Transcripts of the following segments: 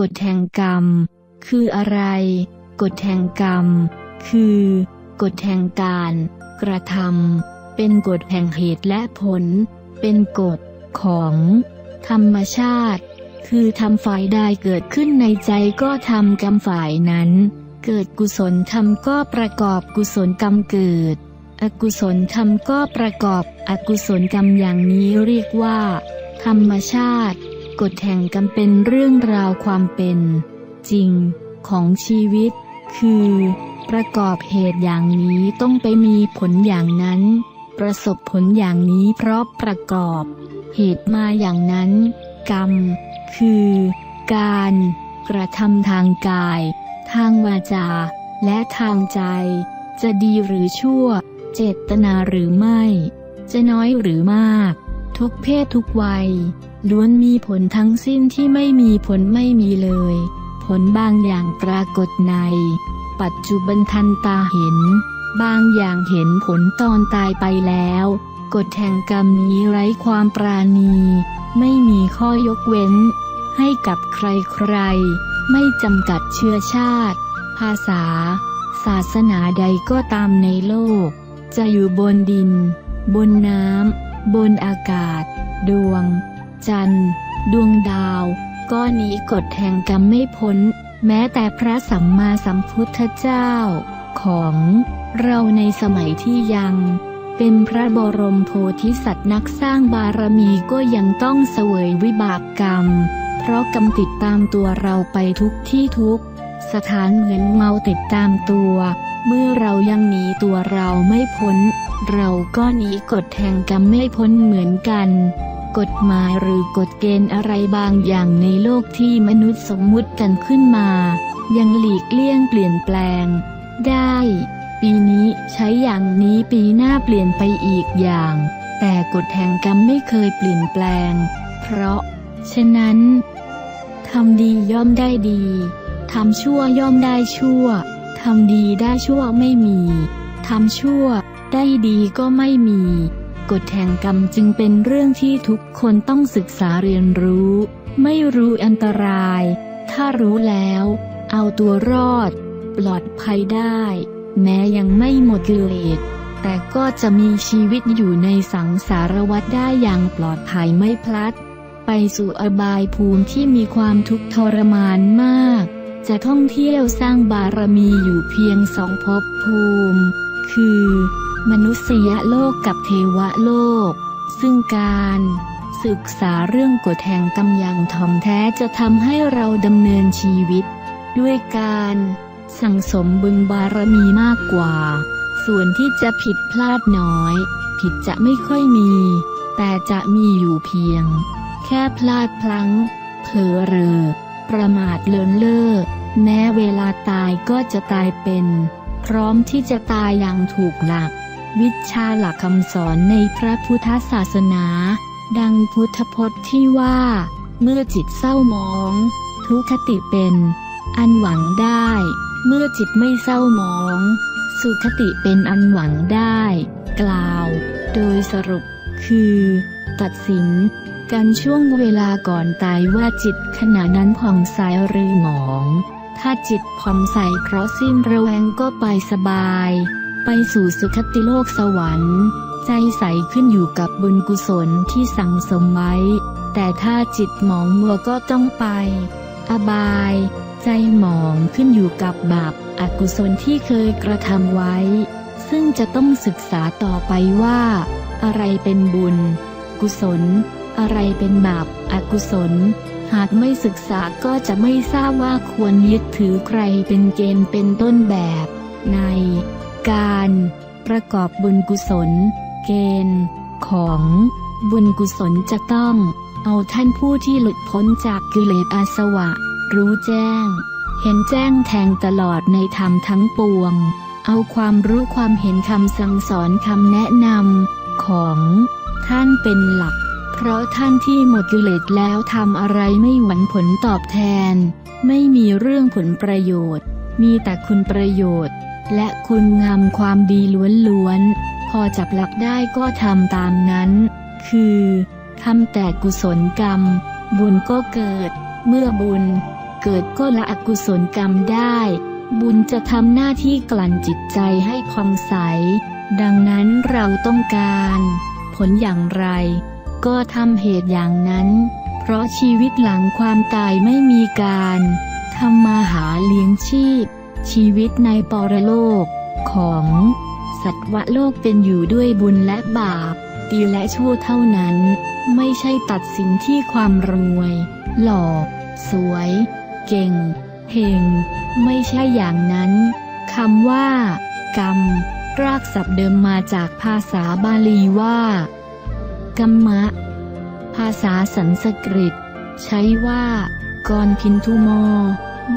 กฎแห่งกรรม คืออะไร กฎแห่งกรรม คือ กฎแห่งการ กระทำเป็นกฎแห่งเหตุและผล เป็นกฎของ ธรรมชาติ คือทำฝ่ายใดเกิดขึ้นในใจก็ทำกรรมฝ่ายนั้น เกิดกุศลธรรมก็ประกอบกุศลกรรมเกิด อกุศลธรรมก็ประกอบอกุศลกรรมอย่างนี้เรียกว่า ธรรมชาติ กฎแห่งกรรมเป็นเรื่องราวความเป็น จริงของชีวิต คือ ประกอบเหตุอย่างนี้ต้องไปมีผลอย่างนั้น ประสบผลอย่างนี้เพราะประกอบ เหตุมาอย่างนั้น กรรม คือ การกระทำทางกาย ทางวาจา และทางใจ จะดีหรือชั่ว เจตนาหรือไม่ จะน้อยหรือมาก ทุกเพศทุกวัย ล้วนมีผลทั้งสิ้นที่ไม่มีผลไม่มีเลย ผลบางอย่างปรากฏใน ปัจจุบันทันตาเห็น บางอย่างเห็นผลตอนตายไปแล้ว กฎแห่งกรรมนี้ไร้ความปราณี ไม่มีข้อยกเว้น ให้กับใครๆ ไม่จำกัดเชื้อชาติ ภาษา ศาสนาใดก็ตามในโลก จะอยู่บนดิน บนน้ำบนอากาศ ดวง จันทร์ ดวงดาวก็หนีกฎแห่งกรรมไม่พ้น แม้แต่พระสัมมาสัมพุทธเจ้า ของเราในสมัยที่ยังเป็นพระบรมโพธิสัตว์นักสร้างบารมีก็ยังต้องเสวยวิบากกรรม เพราะกรรมติดตามตัวเราไปทุกที่ทุก สถานเหมือนเมาติดตามตัว เมื่อเรายังหนีตัวเราไม่พ้น เราก็หนีกฎแห่งกรรมไม่พ้นเหมือนกัน กฎหมายหรือกฎเกณฑ์อะไรบางอย่างในโลกที่มนุษย์สมมุติกันขึ้นมา ยังหลีกเลี่ยงเปลี่ยนแปลง ได้ ปีนี้ใช้อย่างนี้ปีหน้าเปลี่ยนไปอีกอย่าง แต่กฎแห่งกรรมไม่เคยเปลี่ยนแปลง เพราะ ฉะนั้นทำดีย่อมได้ดีทำชั่วย่อมได้ชั่วทำดีได้ชั่วไม่มีทำชั่ว ได้ดีก็ไม่มี กฎแห่งกรรมจึงเป็นเรื่องที่ทุกคนต้องศึกษาเรียนรู้ ไม่รู้อันตราย ถ้ารู้แล้ว เอาตัวรอด ปลอดภัยได้ แม้ยังไม่หมดกิเลสแต่ก็จะมีชีวิตอยู่ในสังสารวัฏได้อย่างปลอดภัยไม่พลัด ไปสู่อบายภูมิที่มีความทุกข์ทรมานมาก จะท่องเที่ยวสร้างบารมีอยู่เพียงสองภพภูมิ คือ มนุษยโลกกับเทวโลก ซึ่งการศึกษาเรื่องกฎแห่งกรรมอย่างถ่อมแท้จะทำให้เราดำเนินชีวิต ด้วยการสั่งสมบุญบารมีมากกว่า ส่วนที่จะผิดพลาดน้อย ผิดจะไม่ค่อยมี แต่จะมีอยู่เพียง แค่พลาดพลั้งเผลอเรอ ประมาทเลินเล่อแม้เวลาตายก็จะตายเป็น พร้อมที่จะตายอย่างถูกหลัก วิชาหลักคำสอนในพระพุทธศาสนา ดังพุทธพจน์ที่ว่า เมื่อจิตเศร้าหมอง ทุกขติเป็น อันหวังได้ เมื่อจิตไม่เศร้าหมอง สุขติเป็นอันหวังได้ กล่าว โดยสรุปคือ ตัดสิน กันช่วงเวลาก่อนตายว่าจิตขณะนั้นผ่องใสหรือหมอง ถ้าจิตผ่องใสเพราะสิ้นระแวงก็ไปสบาย ไปสู่สุคติโลกสวรรค์ ใจใสขึ้นอยู่กับบุญกุศลที่สั่งสมไว้ แต่ถ้าจิตหมองมัวก็ต้องไป อบาย ใจหมองขึ้นอยู่กับบาปอากุศลที่เคยกระทำไว้ ซึ่งจะต้องศึกษาต่อไปว่า อะไรเป็นบุญ กุศล อะไรเป็นบาปอากุศล หากไม่ศึกษาก็จะไม่ทราบว่าควรยึดถือใครเป็นเกณฑ์เป็นต้นแบบ ใน การ ประกอบบุญกุศล เกณฑ์ ของบุญกุศลจะต้องเอาท่านผู้ที่หลุดพ้นจากกิเลสอาสวะ รู้แจ้ง เห็นแจ้งแทงตลอดในธรรมทั้งปวง เอาความรู้ความเห็นคำสั่งสอนคำแนะนำของท่านเป็นหลัก เพราะท่านที่หมดกิเลสแล้วทำอะไรไม่หวังผลตอบแทน ไม่มีเรื่องผลประโยชน์ มีแต่คุณประโยชน์ และคุณงามความดีล้วนๆ พอจับหลักได้ก็ทำตามนั้น คือทำแต่กุศลกรรม บุญก็เกิด เมื่อบุญ เกิดก็ละอกุศลกรรมได้ บุญจะทำหน้าที่กลั่นจิตใจให้ผ่องใส ดังนั้นเราต้องการ ผลอย่างไร ก็ทำเหตุอย่างนั้น เพราะชีวิตหลังความตายไม่มีการทำมาหาเลี้ยงชีพ ชีวิตในปรโลก ของ สัตวโลกเป็นอยู่ด้วยบุญและบาป ดีและชั่วเท่านั้น ไม่ใช่ตัดสินที่ความรวย หล่อ สวย เก่งเฮงไม่ใช่อย่างนั้นคำว่า กรรม รากศัพท์เดิมมาจากภาษาบาลีว่า กัมมะ ภาษาสันสกฤต ใช้ว่า กรพินทุโม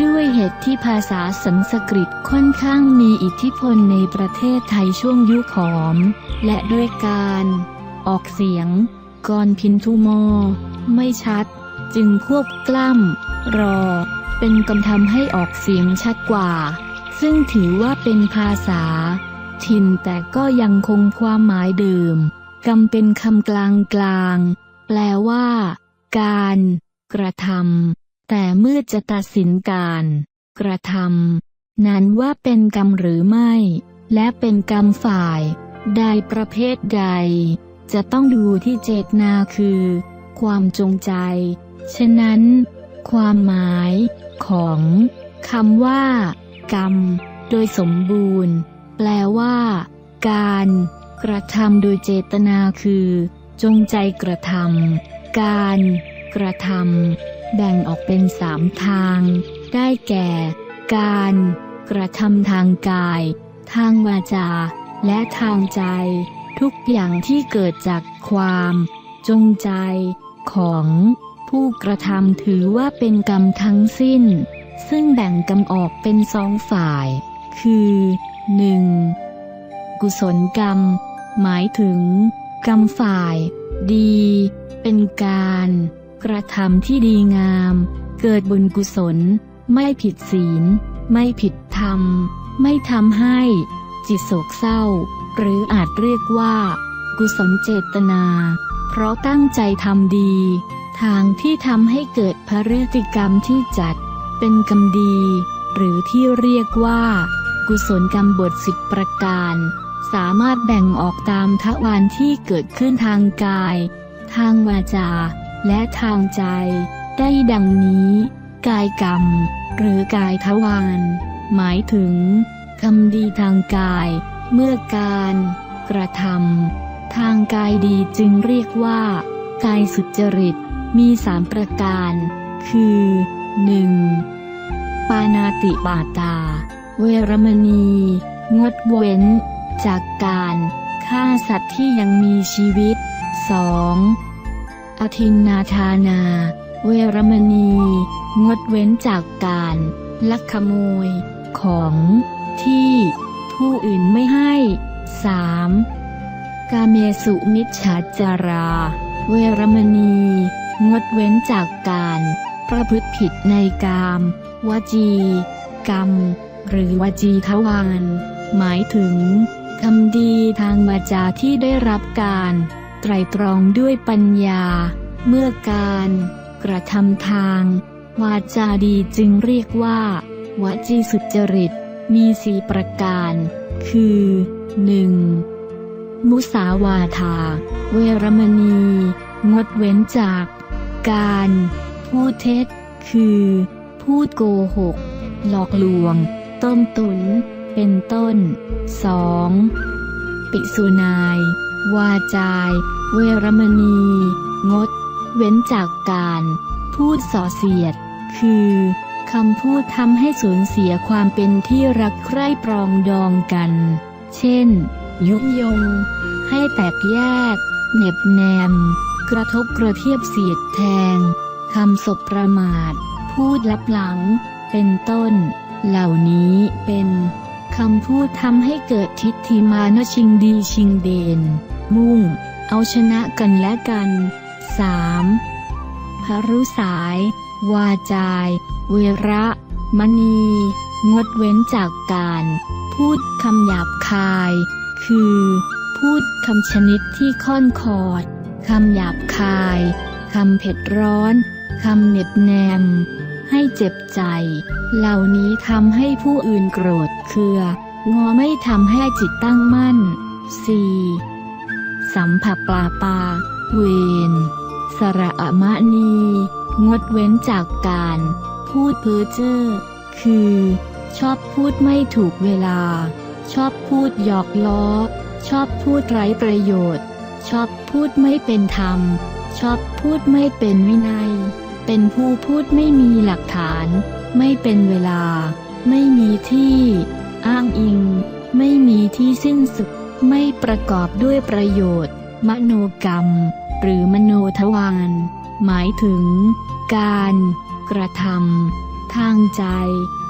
ด้วยเหตุที่ภาษาสันสกฤตค่อนข้างมีอิทธิพลในประเทศไทยช่วงยุคหอม และด้วยการ ออกเสียงกรพินทุโมไม่ชัด จึงควบกล้ำรอ เป็นกำทำให้ออกเสียงชัดกว่า ซึ่งถือว่าเป็นภาษา ถิ่นแต่ก็ยังคงความหมายเดิมกำเป็นคำกลางกลาง แปลว่า การ กระทำ แต่เมื่อจะตัดสินการ กระทำนั้นว่าเป็นกรรมหรือไม่ และเป็นกรรมฝ่าย ใดประเภทใด จะต้องดูที่เจตนาคือ ความจงใจ ฉะนั้น ความหมายของคำว่า กรรม โดยสมบูรณ์ แปลว่า การกระทำโดยเจตนาคือ จงใจกระทำการกระทำ แบ่งออกเป็นสามทาง ได้แก่ การ กระทำทางกาย ทางวาจา และทางใจ ทุกอย่างที่เกิดจากความ จงใจ ของผู้กระทำถือว่าเป็นกรรมทั้งสิ้น ซึ่งแบ่งกรรมออกเป็นสองฝ่าย คือ 1. กุศลกรรม หมายถึง กรรมฝ่าย ดี เป็นการ กระทำที่ดีงาม เกิดบุญกุศล ไม่ผิดศีล ไม่ผิดธรรม ไม่ทำให้ จิตโศกเศร้า หรืออาจเรียกว่า กุศลเจตนา เพราะตั้งใจทำดี ทางที่ทำให้เกิดพฤติกรรมที่จัด เป็นกรรมดี หรือที่เรียกว่า กุศลกรรมบทสิบประการ สามารถแบ่งออกตามทวารที่เกิดขึ้นทางกาย ทางวาจา และทางใจ ได้ดังนี้ กายกรรม หรือกายทวารหมายถึงกรรมดีทางกาย เมื่อการ กระทำทางกายดีจึงเรียกว่า กายสุจริตมีสามประการ คือ 1. ปานาติบาตา เวรมณี งดเว้น จากการฆ่าสัตว์ที่ยังมีชีวิต 2. อธินนาทานา เวรมณี งดเว้นจากการ ลักขโมย ของที่ ผู้อื่นไม่ให้ 3. กาเมสุมิจฉาจารา เวรมณี งดเว้นจากการประพฤติผิดในกาม วจี กรรม หรือวจีทวารหมายถึงคำดีทางวาจาที่ได้รับการ ไตรตรองด้วยปัญญา เมื่อการกระทำทาง วาจาดีจึงเรียกว่าวจีสุจริต มีสี่ประการ คือ 1. มุสาวาทา เวรมณี งดเว้นจาก การพูดเท็จ คือ พูดโกหก หลอกลวง ต้มตุน เป็นต้น 2. ปิสุนาย วาจาย เวรมณี งด เว้นจากการ พูดส่อเสียด คือคำพูดทำให้สูญเสียความเป็นที่รักใคร่ปรองดองกัน เช่น ยุยง ให้แตกแยกเหน็บแนม กระทบกระเทียบเสียดแทงคำสบประมาท พูดลับหลัง เป็นต้น เหล่านี้เป็นคำพูดทำให้เกิดทิฏฐิมานชิงดีชิงเดน มุ่ง เอาชนะกันและกัน 3. พรุสาย วาจายเวระ มณี งดเว้นจากการ พูดคำหยาบคาย คือ พูดคำชนิดที่ค่อนคอดคำหยาบคายคำเผ็ดร้อนคำเหน็บแนม ให้เจ็บใจ เหล่านี้ทำให้ผู้อื่นโกรธเคืองอไม่ทำให้จิตตั้งมั่น 4. สัมผัสปลาปา เวนสระอะมะนี งดเว้นจากการ พูดเพ้อเจ้อ คือ ชอบพูดไม่ถูกเวลา ชอบพูดหยอกล้อ ชอบพูดไร้ประโยชน์ ชอบพูดไม่เป็นธรรม ชอบพูดไม่เป็นวินัย เป็นผู้พูดไม่มีหลักฐาน ไม่เป็นเวลา ไม่มีที่ อ้างอิง ไม่มีที่สิ้นสุด ไม่ประกอบด้วยประโยชน์ มโนกรรม หรือมโนทวาร หมายถึง การกระทำทางใจ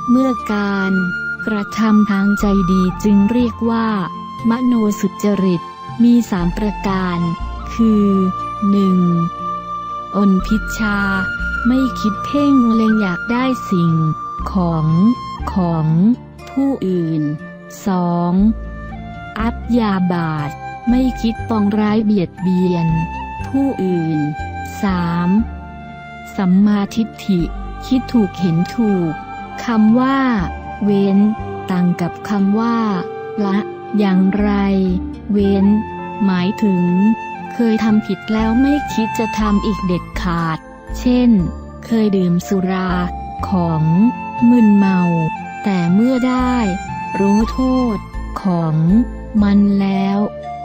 เมื่อการกระทำทางใจดีจึงเรียกว่า มโนสุจริต มีสามประการ คือ 1. อนพิชชาไม่คิดเพ่งเล็งอยากได้สิ่ง ของ ของ ผู้อื่น 2. อัพยาบาท ไม่คิดปองร้ายเบียดเบียน ผู้อื่น 3. สัมมาทิฏฐิ คิดถูกเห็นถูกคำว่า เว้น ต่างกับคำว่า ละ อย่างไร เว้น หมายถึง เคยทำผิดแล้วไม่คิดจะทำอีกเด็ดขาด เช่น เคยดื่มสุรา ของมึนเมา แต่เมื่อได้ รู้โทษ ของ มันแล้ว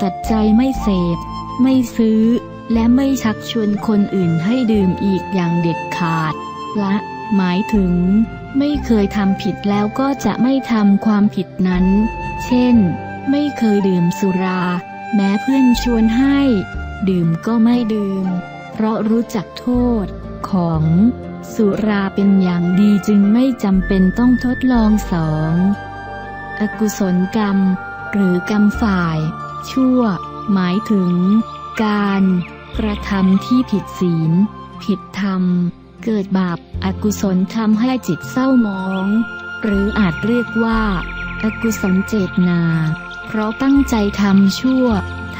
ตัดใจไม่เสพ ไม่ซื้อ และไม่ชักชวนคนอื่นให้ดื่มอีกอย่างเด็ดขาด ละ หมายถึง ไม่เคยทำผิดแล้วก็จะไม่ทำความผิดนั้น เช่น ไม่เคยดื่มสุรา แม้เพื่อนชวนให้ ดื่มก็ไม่ดื่ม เพราะรู้จักโทษของสุราเป็นอย่างดีจึงไม่จำเป็นต้องทดลองสอง อกุศลกรรม หรือกรรมฝ่าย ชั่ว หมายถึง การกระทำที่ผิดศีล ผิดธรรม เกิดบาปอากุศลทำให้จิตเศร้าหมอง หรืออาจเรียกว่าอากุศลเจตนา เพราะตั้งใจทำชั่ว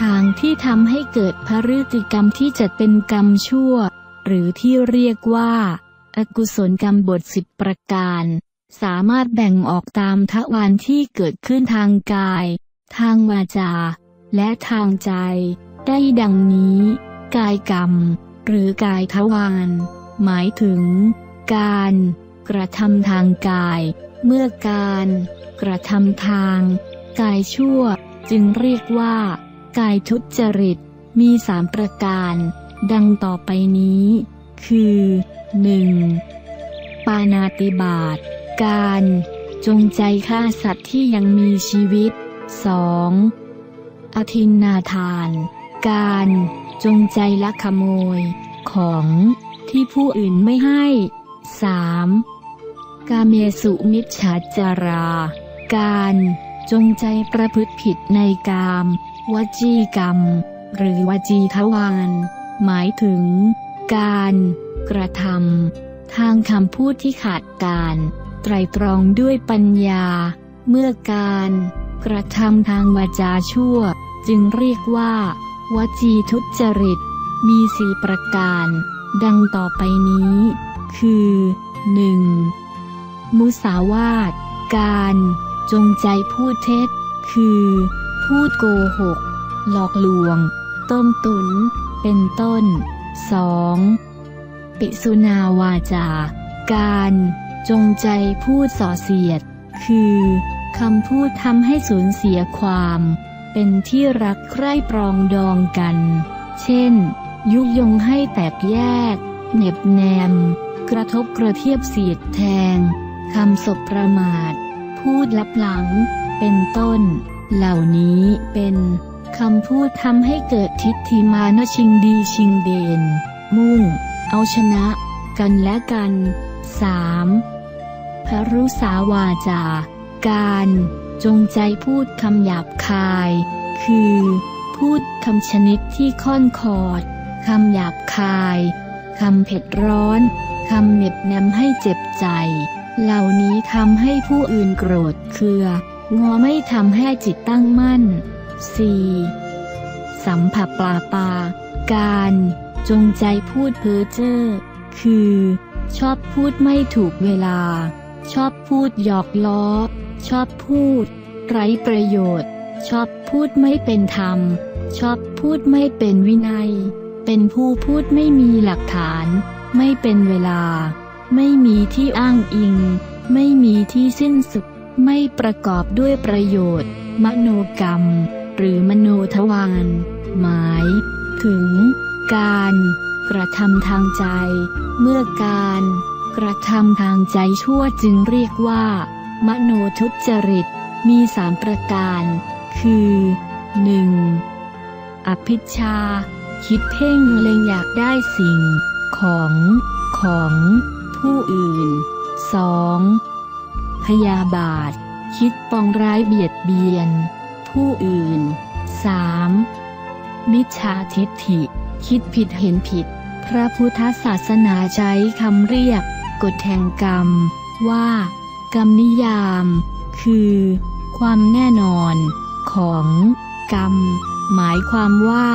ทางที่ทำให้เกิดพฤติกรรมที่จะเป็นกรรมชั่ว หรือที่เรียกว่าอากุศลกรรมบทสิบประการ สามารถแบ่งออกตามทวารที่เกิดขึ้นทางกาย ทางวาจา และทางใจ ได้ดังนี้ กายกรรม หรือกายทวารหมายถึง การ กระทำทางกาย เมื่อการ กระทำทาง กายชั่ว จึงเรียกว่า กายทุจริต มีสามประการ ดังต่อไปนี้ คือ 1. ปานาติบาต การ จงใจฆ่าสัตว์ที่ยังมีชีวิต 2. อธินนาทาน การจงใจลักขโมย ของที่ผู้อื่นไม่ให้ 3. กาเมสุมิจฉาจารา การจงใจประพฤติผิดในกาม วจีกรรม หรือวจีทวารหมายถึง การ กระทำทางคำพูดที่ขาดการ ไตรตรองด้วยปัญญา เมื่อการกระทำทางวาจาชั่ว จึงเรียกว่า วจีทุจริต มีสี่ประการ ดังต่อไปนี้ คือ 1. มุสาวาท การจงใจพูดเท็จ คือ พูดโกหก หลอกลวง ต้มตุน เป็นต้น 2. ปิสุนาวาจา การ จงใจพูดส่อเสียด คือคำพูดทำให้สูญเสียความ เป็นที่รักใคร่ปรองดองกัน เช่น ยุยงให้แตกแยก เหน็บแนม กระทบกระเทียบเสียดแทงคำศพประมาท พูดลับหลัง เป็นต้น เหล่านี้เป็นคำพูดทำให้เกิดทิฏฐิมานชิงดีชิงเดนมุ่ง เอาชนะ กันและกัน 3. พรุสาวาจา การ จงใจพูดคำหยาบคาย คือ พูดคำชนิดที่ค่อนคอดคำหยาบคายคำเผ็ดร้อนคำเหน็บแนมให้เจ็บใจ เหล่านี้ทำให้ผู้อื่นโกรธเคืองอไม่ทำให้จิตตั้งมั่น 4. สัมผัสปลาปา การ จงใจพูดเพ้อเจ้อ คือ ชอบพูดไม่ถูกเวลา ชอบพูดหยอกล้อ ชอบพูด ไร้ประโยชน์ ชอบพูดไม่เป็นธรรม ชอบพูดไม่เป็นวินัย เป็นผู้พูดไม่มีหลักฐาน ไม่เป็นเวลา ไม่มีที่อ้างอิง ไม่มีที่สิ้นสุด ไม่ประกอบด้วยประโยชน์ มโนกรรม หรือมโนทวารหมาย ถึง การ กระทำทางใจ เมื่อการ ระทำทางใจชั่วจึงเรียกว่า มโนทุจริต มีสามประการ คือ 1. อภิชา คิดเพ่งเล็งอยากได้สิ่ง ของ ของ ผู้อื่น 2. พยาบาท คิดปองร้ายเบียดเบียน ผู้อื่น 3. มิจฉาทิฏฐิ คิดผิดเห็นผิดพระพุทธศาสนาใช้คำเรียก กฎแห่งกรรม ว่า กรรมนิยาม คือ ความแน่นอน ของ กรรม หมายความว่า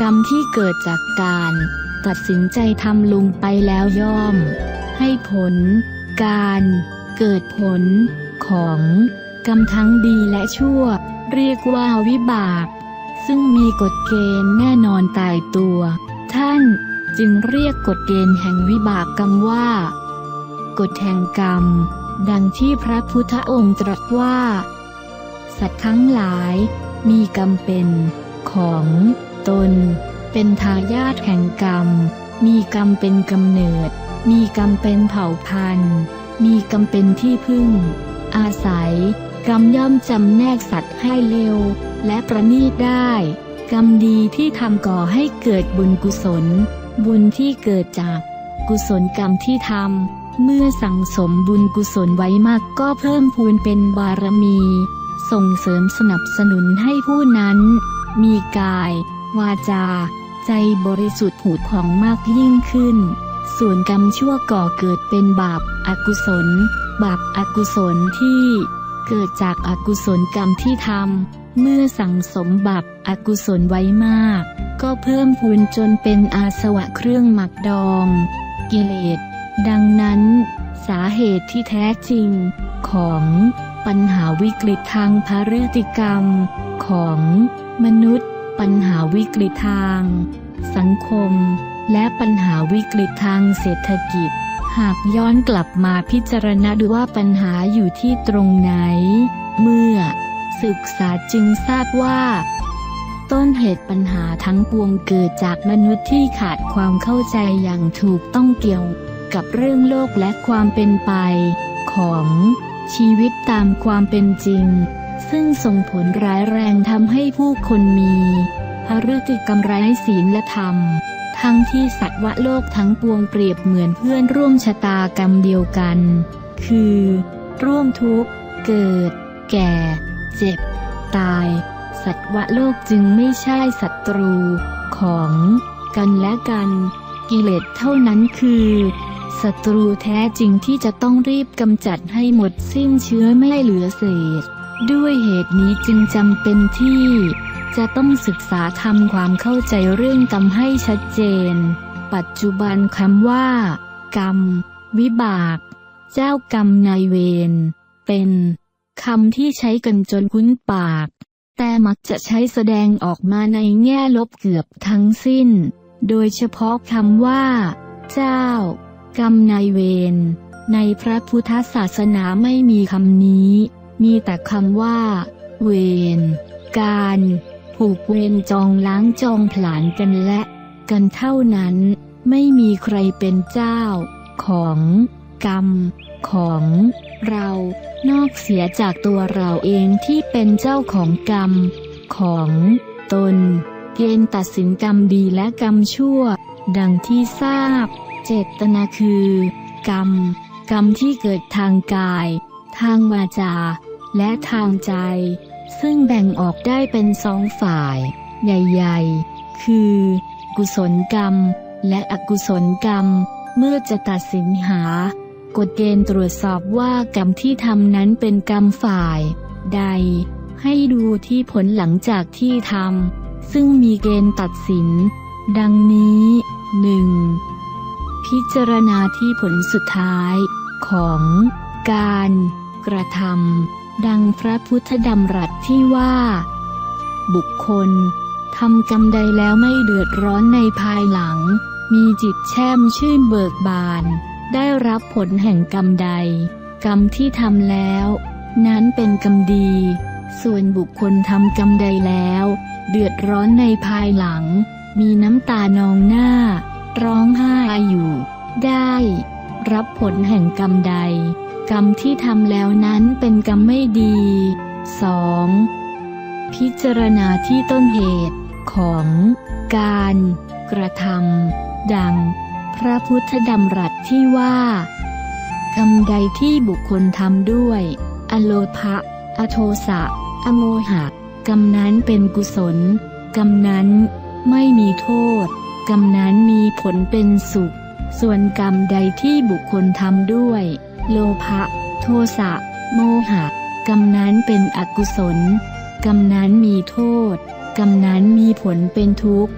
กรรมที่เกิดจากการ ตัดสินใจทำลงไปแล้วย่อม ให้ผล การ เกิดผล ของ กรรมทั้งดีและชั่ว เรียกว่าวิบาก ซึ่งมีกฎเกณฑ์แน่นอนตายตัว ท่านจึงเรียกกฎเกณฑ์แห่งวิบากกรรมว่า กฎแห่งกรรม ดังที่พระพุทธองค์ตรัสว่า สัตว์ทั้งหลายมีกรรมเป็นของตน เป็นทายาทแห่งกรรม มีกรรมเป็นกำเนิด มีกรรมเป็นเผ่าพันธุ์ มีกรรมเป็นที่พึ่ง อาศัย กรรมย่อมจำแนกสัตว์ให้เร็ว และประณีตได้ กรรมดีที่ทำก่อให้เกิดบุญกุศล บุญที่เกิดจากกุศลกรรมที่ทำ เมื่อสั่งสมบุญกุศลไว้มากก็เพิ่มพูนเป็นบารมี ส่งเสริมสนับสนุนให้ผู้นั้น มีกาย วาจา ใจบริสุทธิ์ผุดผ่องมากยิ่งขึ้น ส่วนกรรมชั่วก่อเกิดเป็นบาปอากุศล บาปอากุศลที่ เกิดจากอากุศลกรรมที่ทำเมื่อสั่งสมบาปอากุศลไว้มาก ก็เพิ่มพูนจนเป็นอาสวะเครื่องหมักดอง กิเลส ดังนั้น สาเหตุที่แท้จริง ของปัญหาวิกฤตทางพาฤติกรรม ของมนุษย์ ปัญหาวิกฤตทาง สังคม และปัญหาวิกฤตทางเศรษฐกิจ หากย้อนกลับมาพิจารณาดูว่าปัญหาอยู่ที่ตรงไหน เมื่อ ศึกษาจึงทราบว่าต้นเหตุปัญหาทั้งปวงเกิดจากมนุษย์ที่ขาดความเข้าใจอย่างถูกต้องเกี่ยว กับเรื่องโลกและความเป็นไป ของชีวิตตามความเป็นจริง ซึ่งส่งผลร้ายแรงทำให้ผู้คนมีพฤติกรรมไร้ศีลและธรรม ทั้งที่สัตว์โลกทั้งปวงเปรียบเหมือนเพื่อนร่วมชะตากรรมเดียวกัน คือ ร่วมทุกข์ เกิด แก่ เจ็บ ตาย สัตว์วโลกจึงไม่ใช่ศัตรู ของ กันและกัน กิเลสเท่านั้นคือ ศัตรูแท้จริงที่จะต้องรีบกำจัดให้หมดสิ้นเชื้อไม่เหลือเศษ ด้วยเหตุนี้จึงจำเป็นที่ จะต้องศึกษาทำความเข้าใจเรื่องกรรมให้ชัดเจน ปัจจุบันคำว่า กรรม วิบาก เจ้ากรรมนายเวรเป็นคำที่ใช้กันจนคุ้นปาก แต่มักจะใช้แสดงออกมาในแง่ลบเกือบทั้งสิ้น โดยเฉพาะคำว่า เจ้า กรรมนายเวร ในพระพุทธศาสนาไม่มีคำนี้ มีแต่คำว่า เวร การผูกเวรจองล้างจองผลาญกันและกันเท่านั้น ไม่มีใครเป็นเจ้า ของกรรม ของเรานอกเสียจากตัวเราเองที่เป็นเจ้าของกรรม ของตน เกณฑ์ตัดสินกรรมดีและกรรมชั่ว ดังที่ทราบ เจตนาคือ กรรม กรรมที่เกิดทางกาย ทางวาจา และทางใจ ซึ่งแบ่งออกได้เป็นสองฝ่าย ใหญ่ ๆ คือ กุศลกรรม และอกุศลกรรม เมื่อจะตัดสินหา กฎเกณฑ์ตรวจสอบว่ากรรมที่ทำนั้นเป็นกรรมฝ่าย ใด ให้ดูที่ผลหลังจากที่ทำซึ่งมีเกณฑ์ตัดสิน ดังนี้ 1. พิจารณาที่ผลสุดท้ายของการกระทำดังพระพุทธดำรัสที่ว่า บุคคลทำกรรมใดแล้วไม่เดือดร้อนในภายหลัง มีจิตแช่มชื่นเบิกบาน ได้รับผลแห่งกรรมใด กรรมที่ทำแล้ว นั้นเป็นกรรมดี ส่วนบุคคลทำกรรมใดแล้ว เดือดร้อนในภายหลัง มีน้ำตานองหน้า ร้องไห้อยู่ ได้ รับผลแห่งกรรมใด กรรมที่ทำแล้วนั้นเป็นกรรมไม่ดี 2. พิจารณาที่ต้นเหตุของการกระทำดัง พระพุทธดำรัสที่ว่ากรรมใดที่บุคคลทำด้วย อโลภะ อโทสะ อโมหะ กรรมนั้นเป็นกุศล กรรมนั้นไม่มีโทษ กรรมนั้นมีผลเป็นสุข ส่วนกรรมใดที่บุคคลทำด้วย โลภะโทสะโมหะ กรรมนั้นเป็นอกุศล กรรมนั้นมีโทษ กรรมนั้นมีผลเป็นทุกข์